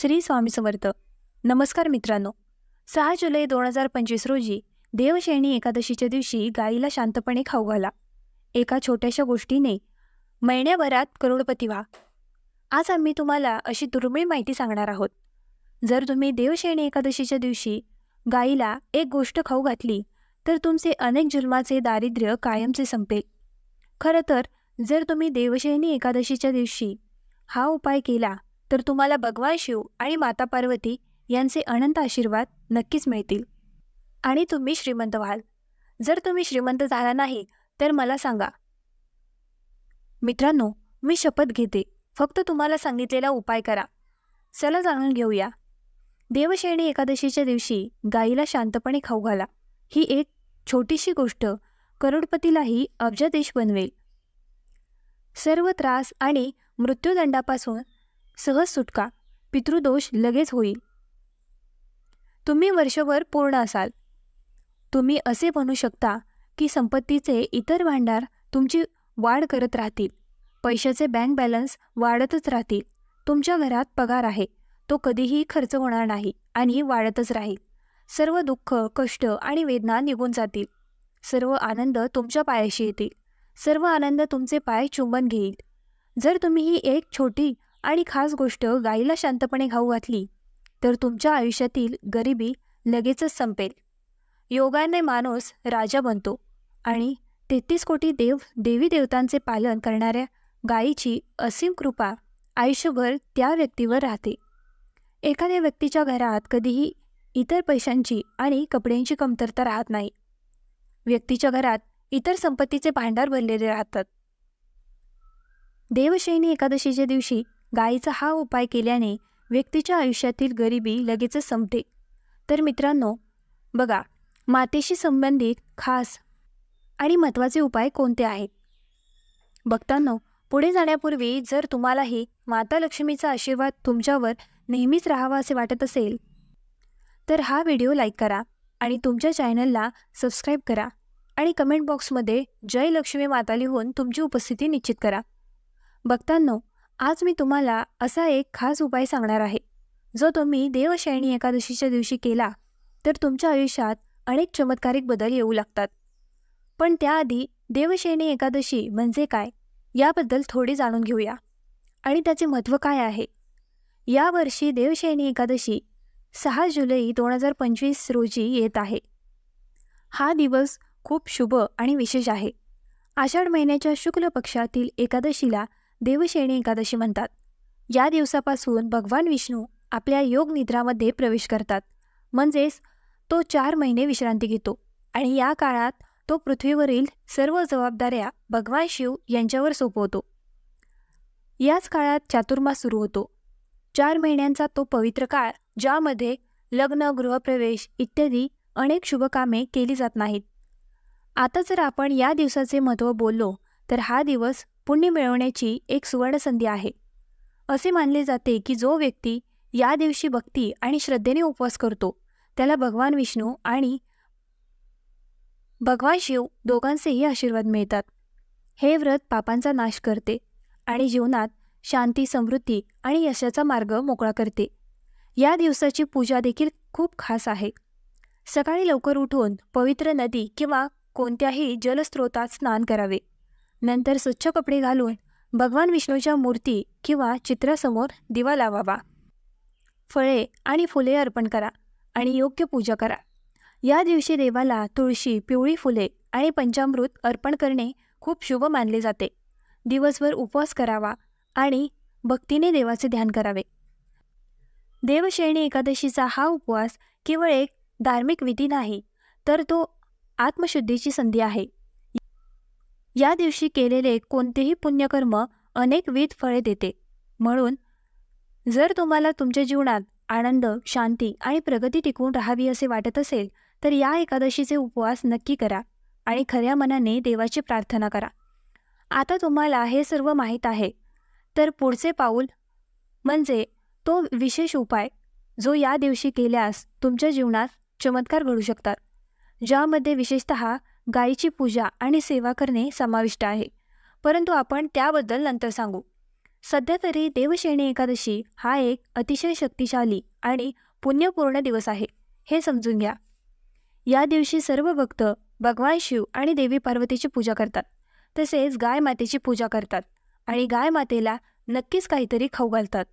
श्री स्वामी समर्थ. नमस्कार मित्रांनो. सहा जुलै दोन हजार पंचवीस रोजी देवशयनी एकादशीच्या दिवशी गाईला शांतपणे खाऊ घाला. एका छोट्याशा गोष्टीने महिन्याभरात करोडपती व्हा. आज आम्ही तुम्हाला अशी दुर्मिळ माहिती सांगणार आहोत. जर तुम्ही देवशयनी एकादशीच्या दिवशी गाईला एक गोष्ट खाऊ घातली तर तुमचे अनेक जन्माचे दारिद्र्य कायमचे संपेल. खरं तर जर तुम्ही देवशयनी एकादशीच्या दिवशी हा उपाय केला तर तुम्हाला भगवान शिव आणि माता पार्वती यांचे अनंत आशीर्वाद नक्कीच मिळतील. आणि तुम्ही श्रीमंत व्हाल. जर तुम्ही श्रीमंत झाला नाही तर मला सांगा. मित्रांनो मी शपथ घेते. फक्त तुम्हाला सांगितलेला उपाय करा. चला जाणून घेऊया. देवशयनी एकादशीच्या दिवशी गाईला शांतपणे खाऊ घाला. ही एक छोटीशी गोष्ट करोडपतीलाही अब्जादेश बनवेल. सर्व त्रास आणि मृत्यूदंडापासून सहज सुटका. पितृदोष लगेच होईल. तुम्ही वर्षभर पूर्ण असाल. तुम्ही असे म्हणू शकता की संपत्तीचे इतर भांडार तुमची वाढ करत राहतील. पैशाचे बँक बॅलन्स वाढतच राहतील. तुमच्या घरात पगार आहे. तो कधीही खर्च होणार नाही आणि वाढतच राहील. सर्व दुःख कष्ट आणि वेदना निघून जातील. सर्व आनंद तुमच्या पायाशी येतील. सर्व आनंद तुमचे पाय चुंबन घेईल. जर तुम्ही ही एक छोटी आणि खास गोष्ट गाईला शांतपणे खाऊ घातली तर तुमच्या आयुष्यातील गरिबी लगेचच संपेल. योगाने माणूस राजा बनतो आणि तेहतीस कोटी देव देवी देवतांचे पालन करणाऱ्या गायीची असीम कृपा आयुष्यभर त्या व्यक्तीवर राहते. एखाद्या व्यक्तीच्या घरात कधीही इतर पैशांची आणि कपड्यांची कमतरता राहत नाही. व्यक्तीच्या घरात इतर संपत्तीचे भांडार भरलेले राहतात. देवशयनी एकादशीच्या दिवशी गायीचा हा उपाय केल्याने व्यक्तीच्या आयुष्यातील गरिबी लगेचच संपते. तर मित्रांनो बघा मातेशी संबंधित खास आणि महत्त्वाचे उपाय कोणते आहेत? बघतांनो पुढे जाण्यापूर्वी जर तुम्हालाही माता लक्ष्मीचा आशीर्वाद तुमच्यावर नेहमीच राहावा असे वाटत असेल तर हा व्हिडिओ लाईक करा आणि तुमच्या चॅनलला सबस्क्राईब करा आणि कमेंट बॉक्समध्ये जय लक्ष्मी माता लिहून तुमची उपस्थिती निश्चित करा. बघतांनो आज मी तुम्हाला असा एक खास उपाय सांगणार आहे. जो तुम्ही देवशयनी एकादशीच्या दिवशी केला तर तुमच्या आयुष्यात अनेक चमत्कारिक बदल येऊ लागतात. पण त्याआधी देवशयनी एकादशी म्हणजे काय याबद्दल थोडी जाणून घेऊया. आणि त्याचे महत्त्व काय आहे? यावर्षी देवशयनी एकादशी सहा जुलै दोन हजार पंचवीस रोजी येत आहे. हा दिवस खूप शुभ आणि विशेष आहे. आषाढ महिन्याच्या शुक्ल पक्षातील एकादशीला देवशेणी एकादशी म्हणतात. या दिवसापासून भगवान विष्णू आपल्या योग निद्रामध्ये प्रवेश करतात. म्हणजेच तो चार महिने विश्रांती घेतो आणि या काळात तो पृथ्वीवरील सर्व जबाबदाऱ्या भगवान शिव यांच्यावर सोपवतो. याच काळात चातुर्मास सुरू होतो. चार महिन्यांचा तो पवित्र काळ ज्यामध्ये लग्न गृहप्रवेश इत्यादी अनेक शुभकामे केली जात नाहीत. आता जर आपण या दिवसाचे महत्त्व बोललो तर हा दिवस पुण्य मिळवण्याची एक सुवर्णसंधी आहे. असे मानले जाते की जो व्यक्ती या दिवशी भक्ती आणि श्रद्धेने उपवास करतो त्याला भगवान विष्णू आणि भगवान शिव दोघांचेही आशीर्वाद मिळतात. हे व्रत पापांचा नाश करते आणि जीवनात शांती समृद्धी आणि यशाचा मार्ग मोकळा करते. या दिवसाची पूजा देखील खूप खास आहे. सकाळी लवकर उठून पवित्र नदी किंवा कोणत्याही जलस्रोतात स्नान करावे. नंतर स्वच्छ कपडे घालून भगवान विष्णूच्या मूर्ती किंवा चित्रासमोर दिवा लावावा. फळे आणि फुले अर्पण करा आणि योग्य पूजा करा. या दिवशी देवाला तुळशी पिवळी फुले आणि पंचामृत अर्पण करणे खूप शुभ मानले जाते. दिवसभर उपवास करावा आणि भक्तीने देवाचे ध्यान करावे. देवशयनी एकादशीचा हा उपवास केवळ एक धार्मिक विधी नाही तर तो आत्मशुद्धीची संधी आहे. या दिवशी केलेले कोणतेही पुण्यकर्म अनेकविध फळे देते. म्हणून जर तुम्हाला तुमच्या जीवनात आनंद शांती आणि प्रगती टिकवून राहावी असे वाटत असेल तर या एकादशीचे उपवास नक्की करा आणि खऱ्या मनाने देवाची प्रार्थना करा. आता तुम्हाला हे सर्व माहीत आहे. तर पुढचे पाऊल म्हणजे तो विशेष उपाय जो या दिवशी केल्यास तुमच्या जीवनात चमत्कार घडू शकतात. ज्यामध्ये विशेषत गायीची पूजा आणि सेवा करणे समाविष्ट आहे. परंतु आपण त्याबद्दल नंतर सांगू. सध्या तरी देवशयनी एकादशी हा एक अतिशय शक्तिशाली आणि पुण्यपूर्ण दिवस आहे हे समजून घ्या. या दिवशी सर्व भक्त भगवान शिव आणि देवी पार्वतीची पूजा करतात तसेच गाय मातेची पूजा करतात आणि गाय मातेला नक्कीच काहीतरी खाऊ घालतात.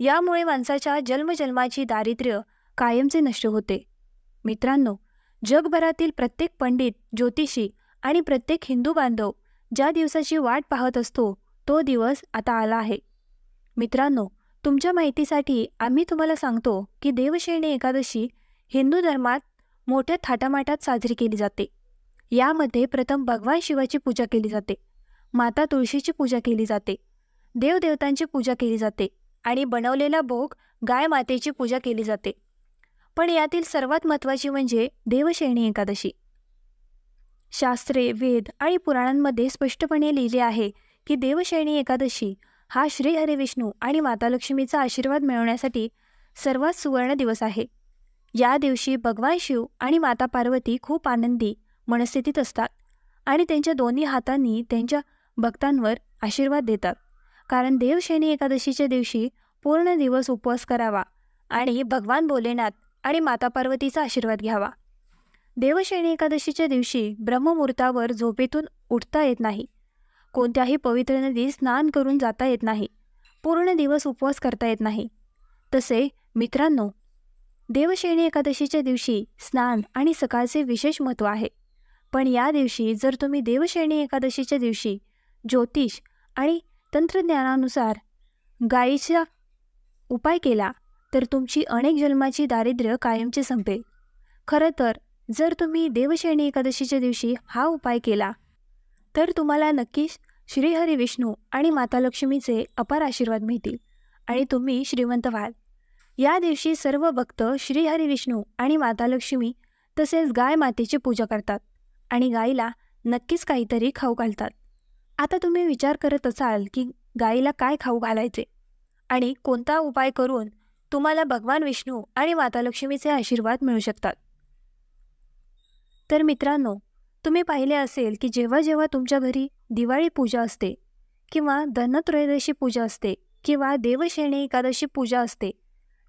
यामुळे माणसाच्या जन्मजन्माची दारिद्र्य कायमचे नष्ट होते. मित्रांनो जगभरातील प्रत्येक पंडित ज्योतिषी आणि प्रत्येक हिंदू बांधव ज्या दिवसाची वाट पाहत असतो तो दिवस आता आला आहे. मित्रांनो तुमच्या माहितीसाठी आम्ही तुम्हाला सांगतो की देवशयनी एकादशी हिंदू धर्मात मोठ्या थाटामाटात साजरी केली जाते. यामध्ये प्रथम भगवान शिवाची पूजा केली जाते माता तुळशीची पूजा केली जाते देवदेवतांची पूजा केली जाते आणि बनवलेला भोग गाय मातेची पूजा केली जाते. पण यातील सर्वात महत्त्वाची म्हणजे देवशयनी एकादशी. शास्त्रे वेद आणि पुराणांमध्ये स्पष्टपणे लिहिले आहे की देवशयनी एकादशी हा श्री हरिविष्णू आणि माता लक्ष्मीचा आशीर्वाद मिळवण्यासाठी सर्वात सुवर्ण दिवस आहे. या दिवशी भगवान शिव आणि माता पार्वती खूप आनंदी मनस्थितीत असतात आणि त्यांच्या दोन्ही हातांनी त्यांच्या भक्तांवर आशीर्वाद देतात. कारण देवशयनी एकादशीच्या दिवशी पूर्ण दिवस उपवास करावा आणि भगवान भोलेनाथ आणि माता पार्वतीचा आशीर्वाद घ्यावा. देवशयनी एकादशीच्या दिवशी ब्रह्ममुहूर्तावर झोपेतून उठता येत नाही. कोणत्याही पवित्र नदीत स्नान करून जाता येत नाही. पूर्ण दिवस उपवास करता येत नाही. तसे मित्रांनो देवशयनी एकादशीच्या दिवशी स्नान आणि सकाळचे विशेष महत्त्व आहे. पण या दिवशी जर तुम्ही देवशयनी एकादशीच्या दिवशी ज्योतिष आणि तंत्रज्ञानानुसार गायीचा उपाय केला तर तुमची अनेक जन्माची दारिद्र्य कायमचे संपेल. खरं तर जर तुम्ही देवशयनी एकादशीच्या दिवशी हा उपाय केला तर तुम्हाला नक्कीच श्रीहरी विष्णू आणि माता लक्ष्मीचे अपार आशीर्वाद मिळतील आणि तुम्ही श्रीमंत व्हाल. या दिवशी सर्व भक्त श्रीहरी विष्णू आणि माता लक्ष्मी तसेच गाय मातेची पूजा करतात आणि गाईला नक्कीच काहीतरी खाऊ घालतात. आता तुम्ही विचार करत असाल की गाईला काय खाऊ घालायचे आणि कोणता उपाय करून तुम्हाला भगवान विष्णू आणि माता लक्ष्मीचे आशीर्वाद मिळू शकतात. तर मित्रांनो तुम्ही पाहिले असेल की जेव्हा जेव्हा तुमच्या घरी दिवाळी पूजा असते किंवा धनत्रयोदशी पूजा असते किंवा देवशेणी एकादशी पूजा असते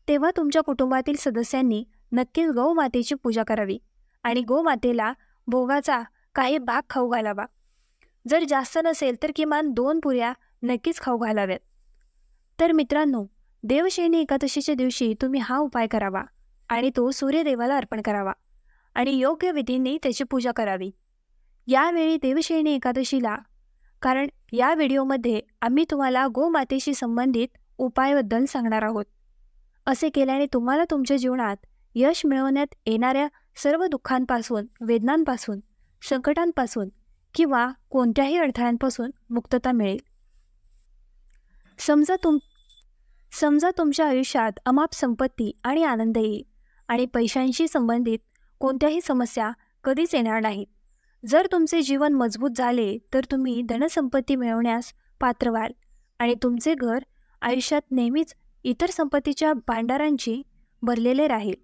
तेव्हा तुमच्या कुटुंबातील सदस्यांनी नक्कीच गौमातेची पूजा करावी आणि गोमातेला भोगाचा काही भाग खाऊ घालावा. जर जास्त नसेल तर किमान दोन पुऱ्या नक्कीच खाऊ घालाव्यात. तर मित्रांनो देवशयनी एकादशीच्या दिवशी तुम्ही हा उपाय करावा आणि तो सूर्यदेवाला अर्पण करावा आणि योग्य विधींनी त्याची पूजा करावी. यावेळी देवशयनी एकादशीला कारण या व्हिडिओमध्ये आम्ही तुम्हाला गोमातेशी संबंधित उपायाबद्दल सांगणार आहोत. असे केल्याने तुम्हाला तुमच्या जीवनात यश मिळवण्यात येणाऱ्या सर्व दुःखांपासून वेदनांपासून संकटांपासून किंवा कोणत्याही अडथळ्यांपासून मुक्तता मिळेल. समजा तुम समजा तुमच्या आयुष्यात अमाप संपत्ती आणि आनंद येईल आणि पैशांशी संबंधित कोणत्याही समस्या कधीच येणार नाहीत. जर तुमचे जीवन मजबूत झाले तर तुम्ही धनसंपत्ती मिळवण्यास पात्र व्हाल आणि तुमचे घर आयुष्यात नेहमीच इतर संपत्तीच्या भांडारांची भरलेले राहील.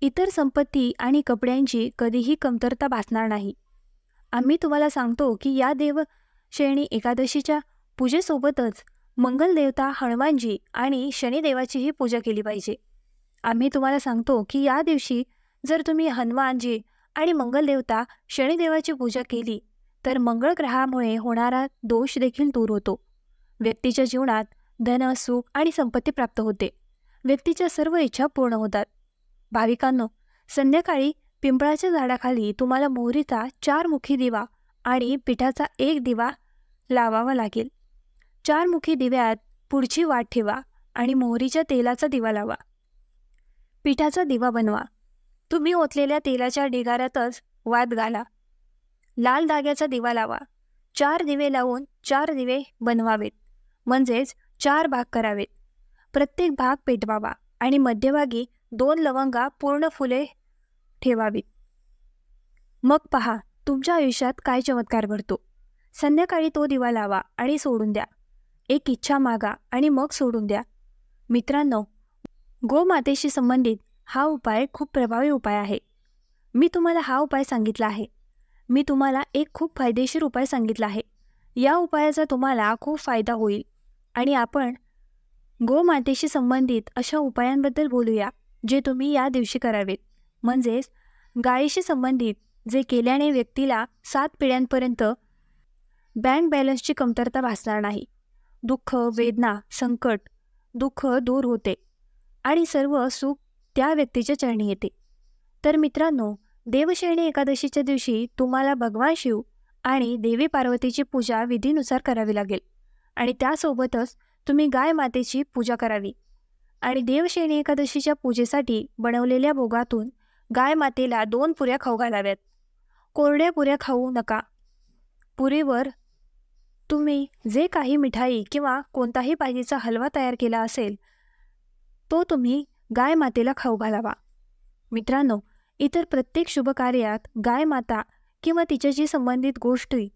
इतर संपत्ती आणि कपड्यांची कधीही कमतरता भासणार नाही. आम्ही तुम्हाला सांगतो की या देव श्रेणी एकादशीच्या पूजेसोबतच मंगलदेवता हनुमानजी आणि शनिदेवाचीही पूजा केली पाहिजे. आम्ही तुम्हाला सांगतो की या दिवशी जर तुम्ही हनुमानजी आणि मंगलदेवता शनिदेवाची पूजा केली तर मंगळ ग्रहामुळे होणारा दोष देखील दूर होतो. व्यक्तीच्या जीवनात धन सुख आणि संपत्ती प्राप्त होते. व्यक्तीच्या सर्व इच्छा पूर्ण होतात. भाविकांनो संध्याकाळी पिंपळाच्या झाडाखाली तुम्हाला मोहरीचा चार मुखी दिवा आणि पिठाचा एक दिवा लावावा लागेल. चारमुखी दिव्यात पुढची वाट ठेवा आणि मोहरीच्या तेलाचा दिवा लावा. पिठाचा दिवा बनवा. तुम्ही ओतलेल्या तेलाच्या ढिगाऱ्यातच वाद घाला. लाल धाग्याचा दिवा लावा. चार दिवे लावून चार दिवे बनवावेत. म्हणजेच चार भाग करावेत. प्रत्येक भाग पेटवावा आणि मध्यभागी दोन लवंगा पूर्ण फुले ठेवावीत. मग पहा तुमच्या आयुष्यात काय चमत्कार घडतो? संध्याकाळी तो दिवा लावा आणि सोडून द्या. एक इच्छा मागा आणि मग सोडून द्या. मित्रांनो गोमातेशी संबंधित हा उपाय खूप प्रभावी उपाय आहे. मी तुम्हाला हा उपाय सांगितला आहे. मी तुम्हाला एक खूप फायदेशीर उपाय सांगितला आहे. या उपायाचा तुम्हाला खूप फायदा होईल. आणि आपण गोमातेशी संबंधित अशा उपायांबद्दल बोलूया जे तुम्ही या दिवशी करावेत. म्हणजेच गायीशी संबंधित जे केल्याने व्यक्तीला सात पिढ्यांपर्यंत बँक बॅलन्सची कमतरता भासणार नाही. दुःख वेदना संकट दुःख दूर होते आणि सर्व सुख त्या व्यक्तीच्या चरणी येते. तर मित्रांनो देवशयनी एकादशीच्या दिवशी तुम्हाला भगवान शिव आणि देवी पार्वतीची पूजा विधीनुसार करावी लागेल आणि त्यासोबतच तुम्ही गाय मातेची पूजा करावी. आणि देवशयनी एकादशीच्या पूजेसाठी बनवलेल्या भोगातून गाय मातेला दोन पुऱ्या खाऊ घालाव्यात. कोरड्या पुऱ्या खाऊ नका. पुरीवर तुम्ही जे काही मिठाई किंवा कोणताही पाहिजेचा हलवा तयार केला असेल तो तुम्ही गाय मातेला खाऊ घालावा. मित्रांनो इतर प्रत्येक शुभकार्यात गाय माता किंवा तिच्याशी संबंधित गोष्टी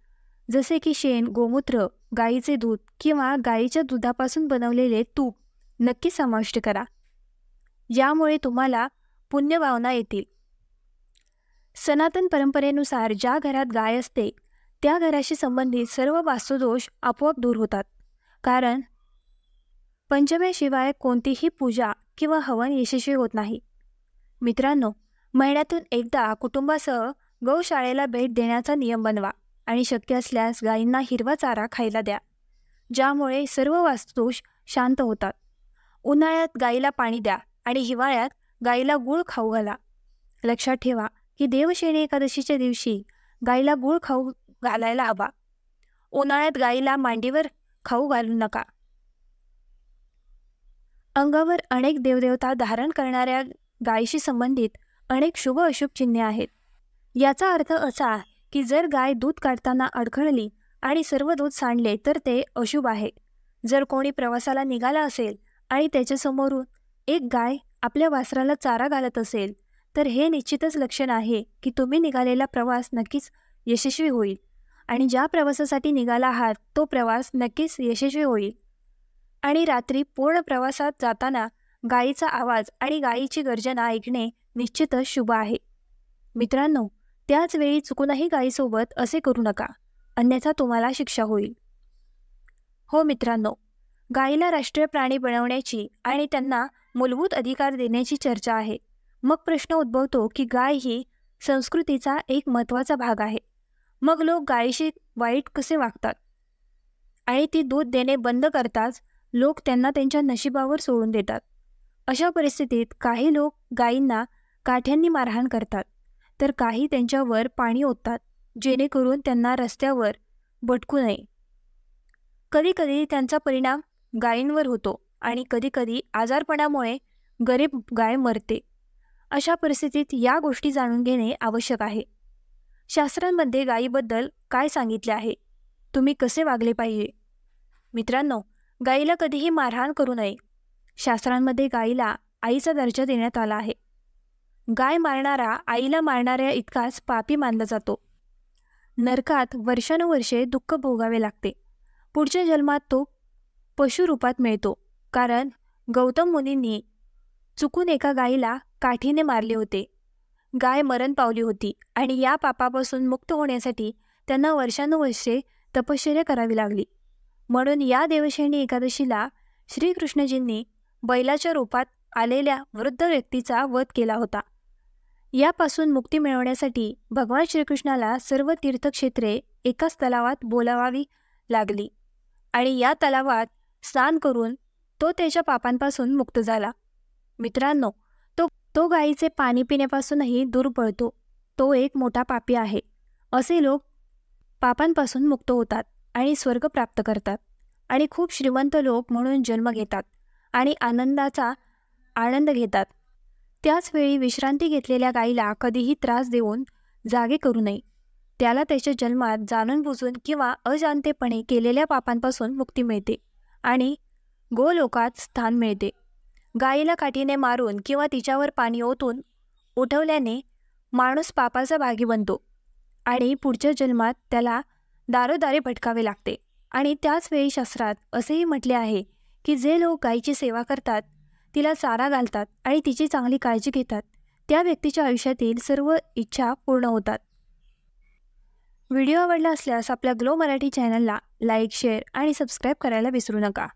जसे की शेण गोमूत्र गाईचे दूध किंवा गाईच्या दुधापासून बनवलेले तूप नक्की समाविष्ट करा. यामुळे तुम्हाला पुण्यभावना येतील. सनातन परंपरेनुसार ज्या घरात गाय असते त्या घराशी संबंधित सर्व वास्तुदोष आपोआप दूर होतात. कारण पंचमेशिवाय कोणतीही पूजा किंवा हवन यशस्वी होत नाही. मित्रांनो महिन्यातून एकदा कुटुंबासह गौशाळेला भेट देण्याचा नियम बनवा आणि शक्य असल्यास गायींना हिरवा चारा खायला द्या ज्यामुळे सर्व वास्तुदोष शांत होतात. उन्हाळ्यात गाईला पाणी द्या आणि हिवाळ्यात गाईला गूळ खाऊ घाला. लक्षात ठेवा की देवशेणी एकादशीच्या दिवशी गाईला गूळ खाऊ घालायला हवा. उन्हाळ्यात गाईला मांडीवर खाऊ घालू नका. अंगावर अनेक देवदेवता धारण करणाऱ्या गायीशी संबंधित अनेक शुभ अशुभ चिन्हे आहेत. याचा अर्थ असा की जर गाय दूध काढताना अडखळली आणि सर्व दूध सांडले तर ते अशुभ आहे. जर कोणी प्रवासाला निघाला असेल आणि त्याच्यासमोरून एक गाय आपल्या वासराला चारा घालत असेल तर हे निश्चितच लक्षण आहे की तुम्ही निघालेला प्रवास नक्कीच यशस्वी होईल. आणि ज्या प्रवासासाठी निघाला आहात तो प्रवास नक्कीच यशस्वी होईल. आणि रात्री पूर्ण प्रवासात जाताना गायीचा आवाज आणि गायीची गर्जना ऐकणे निश्चितच शुभ आहे. मित्रांनो त्याच वेळी चुकूनही गायीसोबत असे करू नका. अन्यथा तुम्हाला शिक्षा होईल. हो मित्रांनो गायीला राष्ट्रीय प्राणी बनवण्याची आणि त्यांना मूलभूत अधिकार देण्याची चर्चा आहे. मग प्रश्न उद्भवतो की गाय ही संस्कृतीचा एक महत्त्वाचा भाग आहे. मग लोक गायीशी वाईट कसे वागतात? आणि ती दूध देणे बंद करताच लोक त्यांना त्यांच्या नशिबावर सोडून देतात. अशा परिस्थितीत काही लोक गायींना काठ्यांनी मारहाण करतात. तर काही त्यांच्यावर पाणी ओततात जेणेकरून त्यांना रस्त्यावर भटकू नये. कधीकधी त्यांचा परिणाम गायींवर होतो आणि कधीकधी आजारपणामुळे गरीब गाय मरते. अशा परिस्थितीत या गोष्टी जाणून घेणे आवश्यक आहे. शास्त्रांमध्ये गायीबद्दल काय सांगितले आहे? तुम्ही कसे वागले पाहिजे? मित्रांनो गायीला कधीही मारहाण करू नये. शास्त्रांमध्ये गायीला आईचा दर्जा देण्यात आला आहे. गाय मारणारा आईला मारणाऱ्या इतकाच पापी मानला जातो. नरकात वर्षानुवर्षे दुःख भोगावे लागते. पुढच्या जन्मात तो पशुरूपात मिळतो. कारण गौतम मुनींनी चुकून एका गायीला काठीने मारले होते. गाय मरण पावली होती आणि या पापापासून मुक्त होण्यासाठी त्यांना वर्षानुवर्षे तपश्चर्या करावी लागली. म्हणून या देवशैनी एकादशीला श्रीकृष्णजींनी बैलाच्या रूपात आलेल्या वृद्ध व्यक्तीचा वध केला होता. यापासून मुक्ती मिळवण्यासाठी भगवान श्रीकृष्णाला सर्व तीर्थक्षेत्रे एकाच तलावात बोलावावी लागली आणि या तलावात स्नान करून तो त्याच्या पापांपासून मुक्त झाला. मित्रांनो तो गायीचे पाणी पिण्यापासूनही दूर पळतो. तो एक मोठा पापी आहे. असे लोक पापांपासून मुक्त होतात आणि स्वर्ग प्राप्त करतात. आणि खूप श्रीमंत लोक म्हणून जन्म घेतात आणि आनंदाचा आनंद घेतात. त्याचवेळी विश्रांती घेतलेल्या गायीला कधीही त्रास देऊन जागे करू नये. त्याला त्याच्या जन्मात जाणून बुजून किंवा अजाणतेपणे केलेल्या पापांपासून मुक्ती मिळते आणि गोलोकात स्थान मिळते. गायीला काठीने मारून किंवा तिच्यावर पाणी ओतून उठवल्याने माणूस पापाचा भागी बनतो आणि पुढच्या जन्मात त्याला दारोदारे भटकावे लागते. आणि त्याच वेळी शास्त्रात असेही म्हटले आहे की जे लोक गायीची सेवा करतात तिला चारा घालतात आणि तिची चांगली काळजी घेतात त्या व्यक्तीच्या आयुष्यातील सर्व इच्छा पूर्ण होतात. व्हिडिओ आवडला असल्यास आपल्या ग्लो मराठी चॅनलला लाईक शेअर आणि सबस्क्राईब करायला विसरू नका.